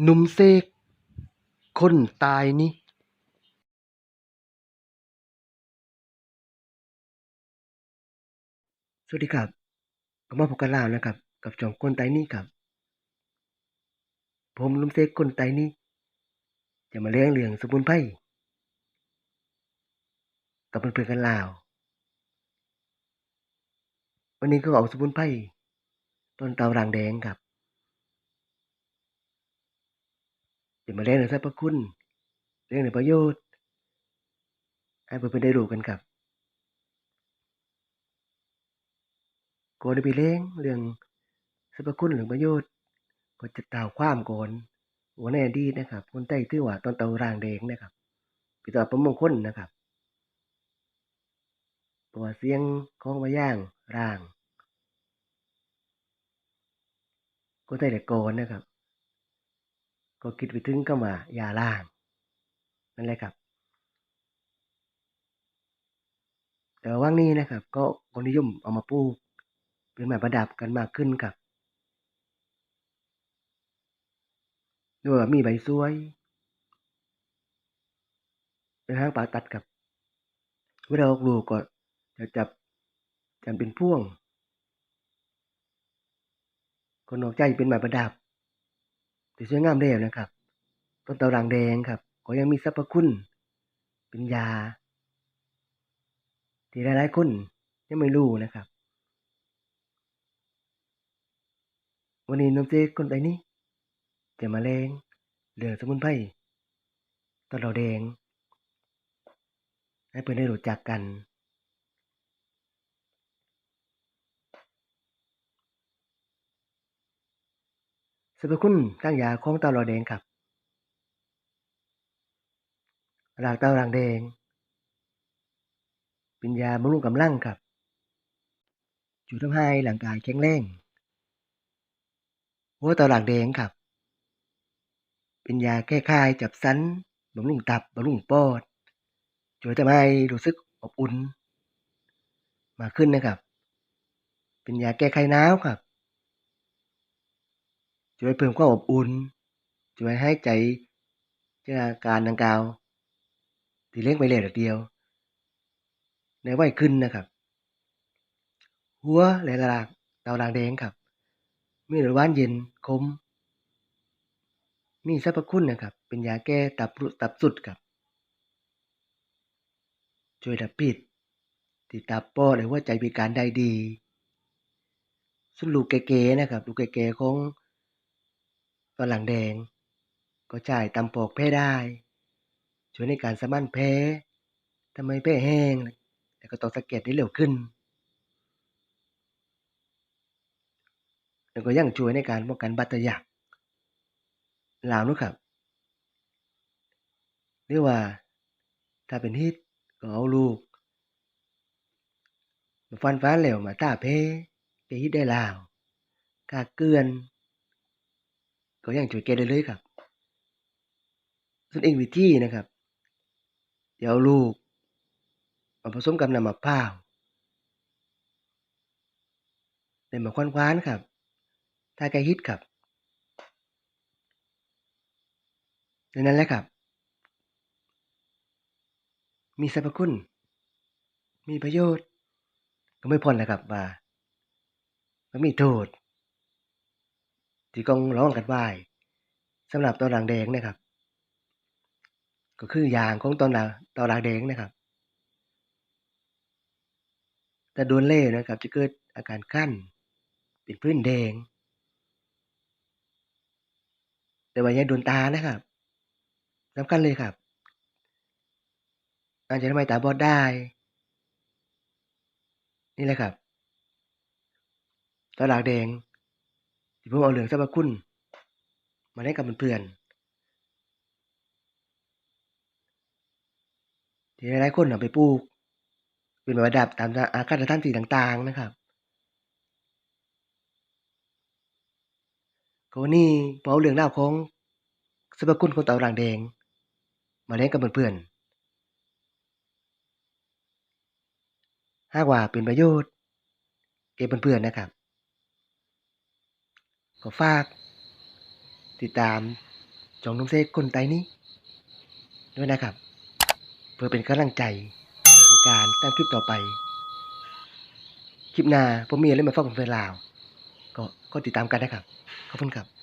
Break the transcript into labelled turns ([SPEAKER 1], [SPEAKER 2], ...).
[SPEAKER 1] หนุ่มเสก คนตายนี่สวัสดีครับก็มาพบกันแล้วนะครับ กับช่องคนตายนี่ครับ ผมหนุ่มเสกคนตายนี่จะมาเลี้ยงเรื่องสมุนไพรกับเพื่อนๆกันลาว วันนี้ก็เอาสมุนไพรต้นเตารางแดงครับ จะมาเลี้ยงเรื่องสรรพคุณเรื่องในประโยชน์ให้เพื่อนได้รู้กันครับก่อนจะไปเล้งเรื่องสรรพคุณหรือประโยชน์ ก็จะกล่าวความก่อนว่าในอดีนะครับ คนใต้ถือว่าต้นเตารางแดงนะครับป็นตัวประมงคลนะครับเพราะว่าเสียงของมาย่างร่างคนใต้แต่กอนนะครับ ก็คิดไปถึงก็มายาล่าง นั่นแหละครับ แต่ว่างนี้นะครับ ก็คนนิยมเอามาปลูกเป็นไม้ประดับกันมากขึ้นครับด้วยมีใบสวยเป็นห้างป่าตัดครับเวลาออกลูกก็จะจับจำเป็นพ่วงคนนอกใจเป็นไม้ประดับ ที่สวยงามแล้วนะครับ ต้นเตารางแดงครับ ก็ยังมีสรรพคุณ เป็นยา ที่หลายๆคนยังไม่รู้นะครับ วันนี้น้องเจคนใดนี้ จะมาแรงเรื่องสมุนไพรต้นเราแดง ให้เพื่อนได้รู้จักกัน สรรพคุณทางยาของเตาหลอดแดงครับรากเตาหลังแดง เป็นยาบำรุงกำลังครับอยู่ทำให้ร่างกายแข็งแรงหัวเตาหลังแดงครับ เป็นยาแก้คายจับสันบำรุงตับบำรุงปอดช่วยทำให้รู้สึกอบอุ่น มากขึ้นนะครับ เป็นยาแก้ไขหนาวครับ ช่วยเพิ่มความอบอุ่น ช่วยให้ใจเจากอาการดังกล่าวที่เล็กไปเลยเดียว ในวัยขึ้นนะครับ หัวและลากเตาลางแดงครับ มีรสหวานเย็นคม มีสรรพคุณนะครับ เป็นยาแก้ตับรุตับสุดครับ ช่วยดับพิษที่ตับปอหรือว่าใจพิการได้ดีส่วนลูกเก๋ๆนะครับ ลูกเก๋ๆของ ฝรั่งแดง ก็จ่ายตำปอกแพ้ได้ ช่วยในการสมานแพ้ทำให้แพ้แห้งแล้วก็ต้องสะเก็ดได้เร็วขึ้น แล้วก็ยังช่วยในการป้องกันบาดทะยักลาวนู้นครับหรือว่า ถ้าเป็นฮิตก็เอาลูกฟันฟ้าเหลวมาตาเพแกฮิตได้ลาวกาเกลือน ก็ยังช่วยแกได้เลยครับ ส่วนอีกวิธีนะครับ เดี๋ยวลูกมาผสมกับน้ำมะพร้าวได้มาควันควานครับถ้าแกฮิตครับดังนั้นแหละครับ มีสรรพคุณ มีประโยชน์ ก็ไม่พ้นนะครับว่ามันมีโทษ ที่กองร้องกันไว้สำหรับตอนหลังแดงนะครับ ก็คือยางของตอนหลังตอนหลังแดงนะครับ แต่โดนเล่นะครับ จะเกิดอาการขั้นเป็นพื้นแดง แต่ว่ายังโดนตานะครับสำคัญเลยครับ อาจจะทำให้ตาบอดได้ นี่แหละครับตอนหลังแดง ที่ผมเอาเหลืองสรรพคุณ มาให้กับเพื่อนๆที่หลายๆคนเอาไปปลูก เป็นประดับตามอาคารสถานที่ต่างๆนะครับก็วันนี้ผมเอาเรื่องราวของสรรพคุณของเต่าหลังแดง มาเล่นกับเพื่อนๆหากว่าเป็นประโยชน์แก่เพื่อนๆนะครับ ก็ฝาก ติดตามจองนุ่มเซกคนไตนี้ ด้วยนะครับ เพื่อเป็นกำลังใจในการตามคลิปต่อไป คลิปหน้าผมมีอะไรมาฝากเพื่อนๆลาว ก็ก็ติดตามกันนะครับ ขอบคุณครับ